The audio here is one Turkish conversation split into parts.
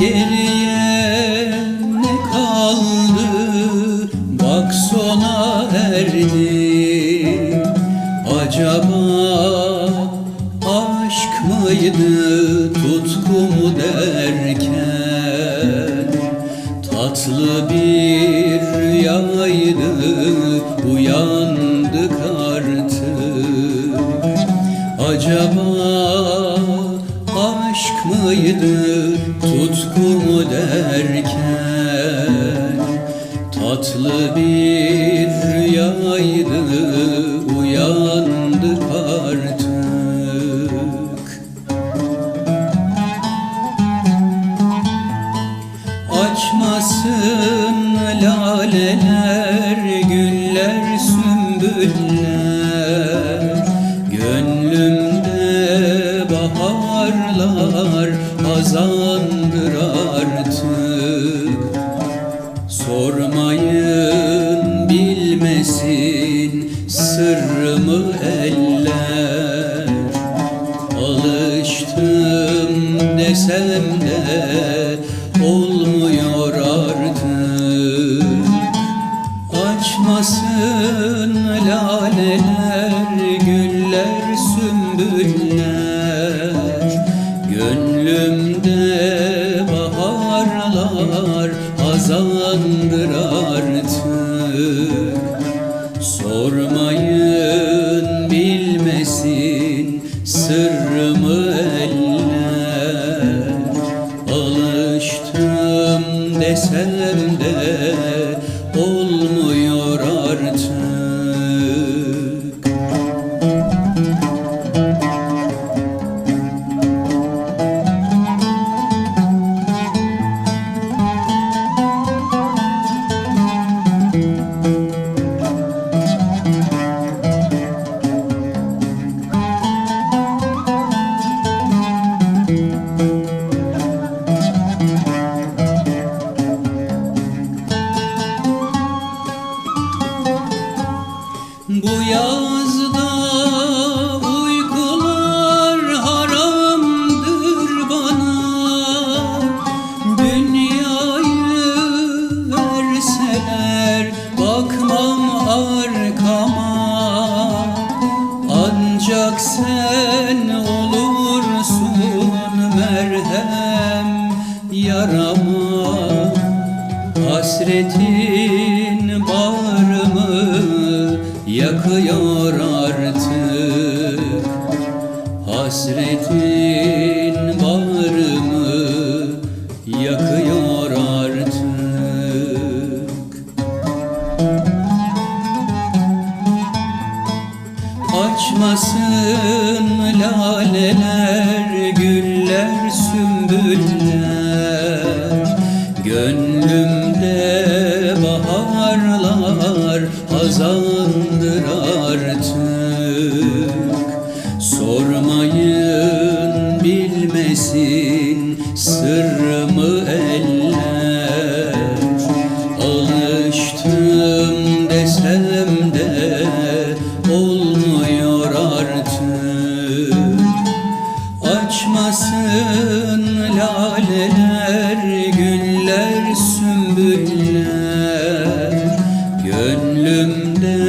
Geriye ne kaldı? Bak sona erdi. Acaba aşk mıydı tutku mu derken? Tatlı bir rüyaydı aşk mıydı tutku mu derken? Tatlı bir rüyaydı uyandık artık. Açmasın laleler, güller, sümbüller. Gönlümde baharlar hazandır artık. Sormayın bilmesin sırrımı eller. Alıştım desem de olmuyor artık. Açmasın laleler, güller, sümbüller baharlar hazandır artık. Sormayın bilmesin sırrımı arkama. Ancak sen olursun merhem yarama. Hasretin bağrımı yakıyor artık. Hasretin Açmasın laleler, güller, sümbüller. Gönlümde baharlar hazandır artık. Sormayın bilmesin Açmasın laleler, güller, sümbüller. Gönlümde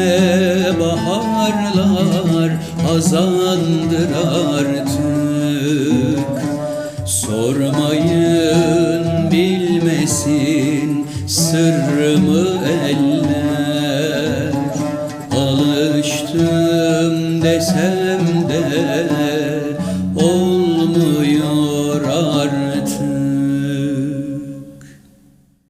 baharlar azandır artık. Sormayın bilmesin sırrımı eller. Alıştım desem de